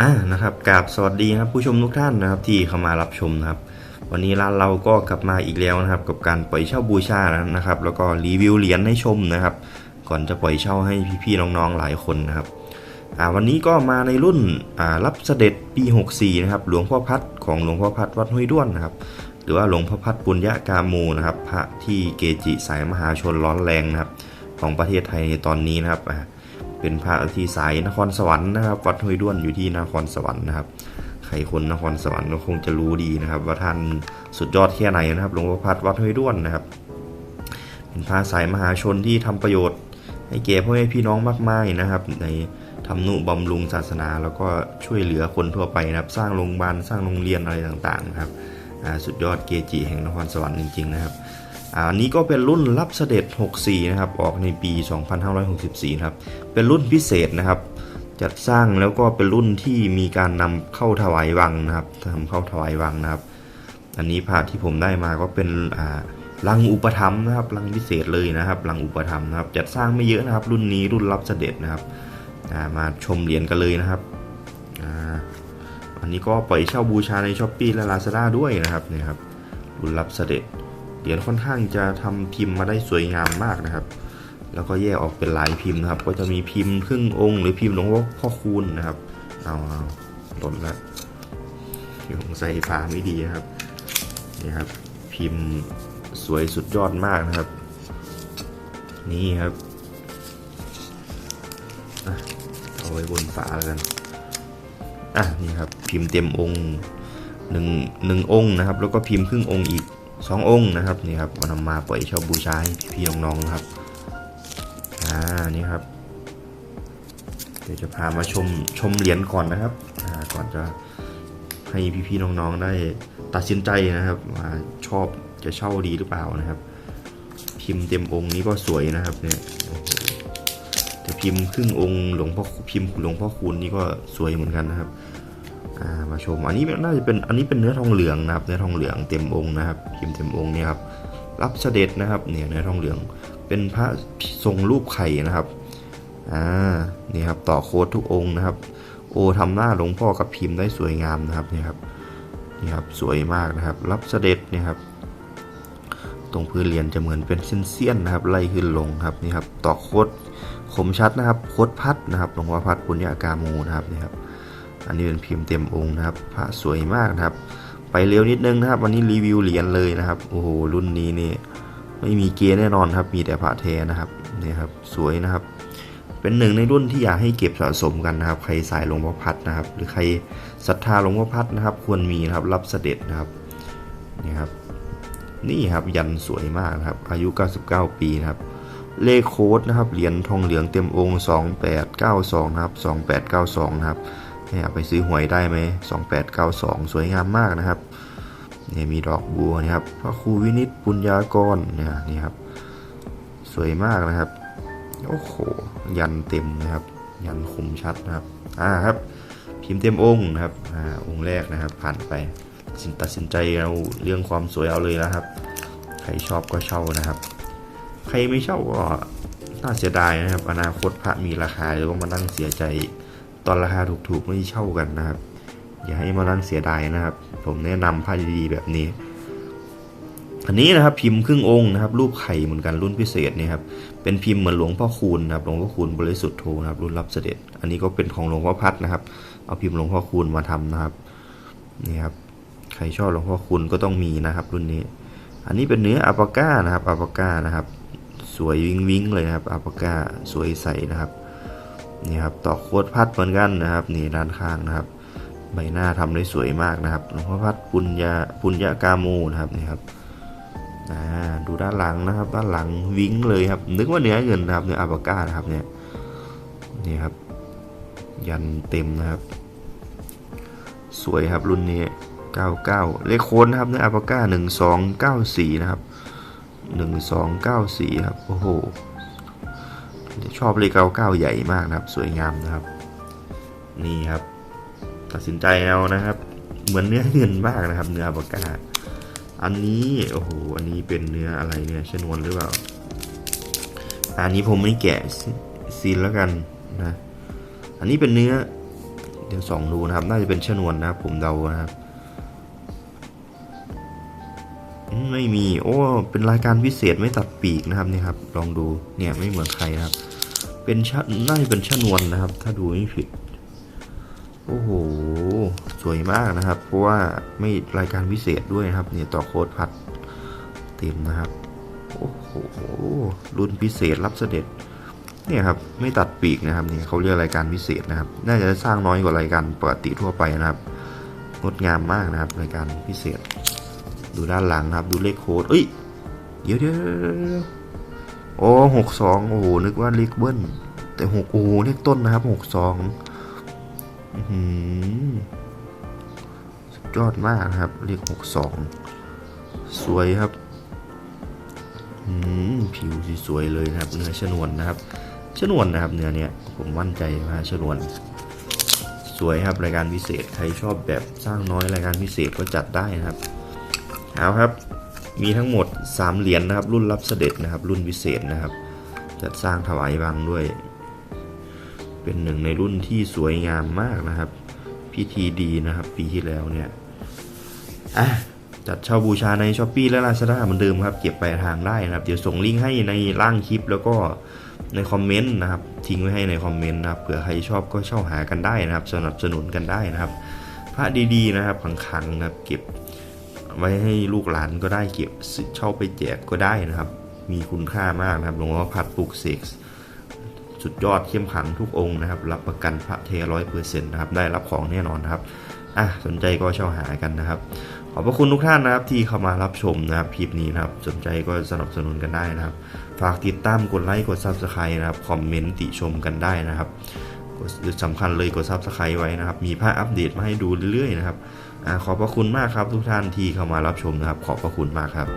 อ่านะครับกราบสวัสดีครับผู้ชมทุกท่านนะครับที่เข้ามารับชมนะครับ วันนี้ร้านเราก็กลับมาอีกแล้วนะครับ กับการปล่อยเช่าบูชานะครับ แล้วก็รีวิวเหรียญให้ชมนะครับ ก่อนจะปล่อยเช่าให้พี่ๆน้องๆหลายคนนะครับอ่าวันนี้ก็มาในรุ่นอ่ารับเสด็จปี 64 นะครับ หลวงพ่อพัดของหลวงพ่อพัดวัดห้วยด้วนนะครับ หรือว่าหลวงพ่อพัดปุญญากาโมนะครับ พระที่เกจิสายมหาชนร้อนแรงนะครับ ของประเทศไทยในตอนนี้นะครับอ่า เป็นพระที่สายนครสวรรค์นะครับ วัดห้วยด้วนอยู่ที่นครสวรรค์นะครับ ใครคนนครสวรรค์ก็คงจะรู้ดีนะครับ ว่าท่านสุดยอดแค่ไหนนะครับหลวงพ่อพัดวัดห้วยด้วนนะครับ เป็นพระสายมหาชนที่ทำประโยชน์ ให้แก่พ่อแม่พี่น้องมากมายนะครับ ในทำนุบำรุงศาสนา แล้วก็ช่วยเหลือคนทั่วไปนะครับ สร้างโรงพยาบาลสร้างโรงเรียนอะไรต่างๆนะครับสุดยอดเกจิแห่งนครสวรรค์จริงๆนะครับ อันนี้ก็เป็นรุ่นรับเสด็จ 64 นะครับ ออกในปี 2564นะครับ เป็นรุ่นพิเศษนะครับ จัดสร้างแล้วก็เป็นรุ่นที่มีการนำเข้าถวายวังนะครับทำเข้าถวายวังนะครับ อันนี้พระที่ผมได้มาก็เป็นอ่าลังอุปธรรมนะครับลังพิเศษเลยนะครับลังอุปธรรมนะครับ จัดสร้างไม่เยอะนะครับ รุ่นนี้รุ่นรับเสด็จนะครับมาชมเหรียญกันเลยนะครับอ,อันนี้ก็ปล่อยเช่าบูชาในช้อปปี้และลาซาด้าด้วยนะครับเนี่ยครับรุ่นรับเสด็จ รียญค่อนข้างจะทำพิมพ์มาได้สวยงามมากนะครับ แล้วก็แยกออกเป็นหลายพิมพ์นะครับ ก็จะมีพิมพ์ครึ่งองค์หรือพิมพ์หลวงพ่อคูณนะครับเอาเอาหล่นละอยู่ใส่ฝาไม่ดีนะครับนี่ครับ พิมพ์สวยสุดยอดมากนะครับ นี่ครับเอาไว้บนฝาแล้วกันอะนี่ครับพิมพ์เต็มองค์หนึ่งหนึ่งองค์นะครับ แล้วก็พิมพ์ครึ่งองค์อีก สององค์นะครับนี่ครับนำมาปล่อยเช่าบูชาให้พี่ๆน้องๆนะครับอ่านี่ครับ เดี๋ยวจะพามาชมชมเหรียญก่อนนะครับอ่าก่อนจะให้พี่ๆน้องๆได้ตัดสินใจนะครับว่าชอบจะเช่าดีหรือเปล่านะครับ พิมพ์เต็มองค์นี้ก็สวยนะครับเนี่ยแต่พิมพ์ครึ่งองค์หลวงพ่อพิมพ์หลวงพ่อคูณนี่ก็สวยเหมือนกันนะครับ มาชม อันนี้น่าจะเป็นอันนี้เป็นเนื้อทองเหลืองนะครับ เนื้อทองเหลืองเต็มองค์นะครับพิมพ์เต็มองค์เนี่ยครับรับเสด็จนะครับเนี่ยเนื้อทองเหลือง เป็นพระทรงรูปไข่นะครับอ่านี่ครับต่อโค้ดทุกองค์นะครับ โอทำหน้าหลวงพ่อกับพิมพ์ได้สวยงามนะครับนี่ครับนี่ครับสวยมากนะครับ รับเสด็จเนี่ยครับตรงพื้นเหรียญจะเหมือนเป็นเส้นๆนะครับไล่ขึ้นลงครับนี่ครับต่อโค้ดคมชัดนะครับโค้ดพัดนะครับหลวงพ่อพัดปุญญากาโมนะครับนี่ครับ อันนี้เป็นพิมพ์เต็มองค์นะครับพระสวยมากนะครับ ไปเร็วนิดนึงนะครับ วันนี้รีวิวเหรียญเลยนะครับโอ้โหรุ่นนี้นี่ไม่มีเกียร์แน่นอนครับ มีแต่พระแท้นะครับนี่ครับสวยนะครับ เป็นหนึ่งในรุ่นที่อยากให้เก็บสะสมกันนะครับ ใครสายหลวงพ่อพัดนะครับ หรือใครศรัทธาหลวงพ่อพัดนะครับ ควรมีนะครับรับเสด็จนะครับนี่ครับ นี่ครับยันสวยมากนะครับ อายุ 99 ปีนะครับเลขโค้ดนะครับเหรียญทองเหลืองเต็มองค์ 2892นะครับ2892นะครับ เนี่ยไปซื้อหวยได้ไหม2892 สวยงามมากนะครับเนี่ยมีดอกบัวนะครับพระครูวินิตปุญญากรเนี่ยนี่ครับ สวยมากนะครับโอ้โหยันเต็มนะครับ ยันคมชัดนะครับอ่าครับ พิมพ์เต็มองค์นะครับอ่าองค์แรกนะครับ ผ่านไปตัดสินใจเอาเรื่องความสวยเอาเลยนะครับ ใครชอบก็เช่านะครับ ใครไม่เช่าก็น่าเสียดายนะครับ อนาคตพระมีราคาหรือว่ามานั่งเสียใจ ตอนราคาถูกๆไม่เช่ากันนะครับ อย่าให้มานั่งเสียดายนะครับ ผมแนะนำผ้าดีๆแบบนี้ อันนี้นะครับพิมพ์ครึ่งองค์นะครับ รูปไข่เหมือนกันรุ่นพิเศษนี่ครับเป็นพิมพ์เหมือนหลวงพ่อคูณนะครับหลวงพ่อคูณบริสุทธิ์โทนะครับรุ่นรับเสด็จ อันนี้ก็เป็นของหลวงพ่อพัดนะครับ เอาพิมพ์หลวงพ่อคูณมาทำนะครับนี่ครับใครชอบหลวงพ่อคูณก็ต้องมีนะครับ รุ่นนี้ อันนี้เป็นเนื้ออัปาก้านะครับอัปาก้านะครับ สวยวิงวิงเลยนะครับอัปาก้าสวยใสนะครับ นี่ครับต่อโคดพัดเหมือนกันนะครับนี่ด้านข้างนะครับ ใบหน้าทำได้สวยมากนะครับหลวงพ่อพัดปุญญาปุญญากาโมนะครับนี่ครับอ่าดูด้านหลังนะครับ ด้านหลังวิ้งเลยครับ นึกว่าเนื้อเงินนะครับเนื้ออาบาก้านะครับเนี่ยนี่ครับ ยันเต็มนะครับ สวยครับรุ่นนี้ 99 เลขโค้ดนะครับเนื้ออาบาก้า 1294 นะครับ 1294 ครับโอ้โห ชอบเลขเก้าเก้าใหญ่มากนะครับ สวยงามนะครับ นี่ครับ ตัดสินใจเอานะครับ เหมือนเนื้อเงินมากนะครับ เนื้อปากกาอันนี้โอ้โหอันนี้เป็นเนื้ออะไรเนี่ยชนวนหรือเปล่า อันนี้ผมไม่แกะซีนแล้วกันนะ อันนี้เป็นเนื้อ เดี๋ยวส่องดูนะครับ น่าจะเป็นชนวนนะครับ ผมเดานะครับไม่มี โอ้ เป็นรายการพิเศษไม่ตัดปีกนะครับนี่ครับ ลองดู เนี่ยไม่เหมือนใครนะครับ เป็นชะน่าจะเป็นชนวนนะครับ ถ้าดูไม่ผิด โอ้โห สวยมากนะครับ เพราะว่าไม่รายการพิเศษด้วยนะครับ เนี่ยต่อโค้ดพัดเต็มนะครับ โอ้โห รุ่นพิเศษรับเสด็จ เนี่ยครับ ไม่ตัดปีกนะครับ เนี่ยเขาเรียกรายการพิเศษนะครับ น่าจะสร้างน้อยกว่ารายการปกติทั่วไปนะครับ งดงามมากนะครับ รายการพิเศษ ดูด้านหลังนะครับ ดูเลขโค้ดเอ้ยเยวเดี๋ยวเดี๋ยวเดี๋ยว โอ้หกสองโอ้โหนึกว่าเลขเบิ้ลแต่หกโอ้โหเลขต้นนะครับหกสองหือสุดยอดมากครับ เลขหกสองสวยครับอืมผิวสวยเลยนะครับ เนื้อชนวนนะครับชนวนนะครับ เนื้อเนี่ยผมมั่นใจว่าชนวน สวยครับรายการพิเศษใครชอบแบบสร้างน้อยรายการพิเศษก็จัดได้นะครับเอาครับ มีทั้งหมด 3 เหรียญนะครับ รุ่นรับเสด็จนะครับ รุ่นพิเศษนะครับ จัดสร้างถวายบังด้วย เป็นหนึ่งในรุ่นที่สวยงามมากนะครับ พิธีดีนะครับ ปีที่แล้วเนี่ยอะจัดเช่าบูชาในช้อปปีและ Lazada เหมือนเดิมครับ เก็บปลายทางได้นะครับ เดี๋ยวส่งลิงก์ให้ในล่างคลิปแล้วก็ในคอมเมนต์นะครับ ทิ้งไว้ให้ในคอมเมนต์นะครับเผื่อใครชอบก็เช่าหากันได้นะครับ สนับสนุนกันได้นะครับพระดีๆนะครับขังๆนะครับ เก็บ ไว้ให้ลูกหลานก็ได้เก็บเช่าไปแจกก็ได้นะครับ มีคุณค่ามากนะครับหลวงพ่อพัดปลูกเสกสุดยอดเข้มขังทุกองค์นะครับ รับประกันพระเทร้อยเปอร์เซ็นต์นะครับ ได้รับของแน่นอนนะครับอะสนใจก็เช่าหากันนะครับ ขอบพระคุณทุกท่านนะครับที่เข้ามารับชมนะครับคลิปนี้นะครับ สนใจก็สนับสนุนกันได้นะครับ ฝากติดตามกดไลค์กด Subscribe นะครับคอมเมนต์ติชมกันได้นะครับกดสำคัญเลยกด Subscribe ไว้นะครับ มีภาพอัปเดตมาให้ดูเรื่อยๆนะครับ ขอบพระคุณมากครับทุกท่านที่เข้ามารับชมนะครับ ขอบพระคุณมากครับ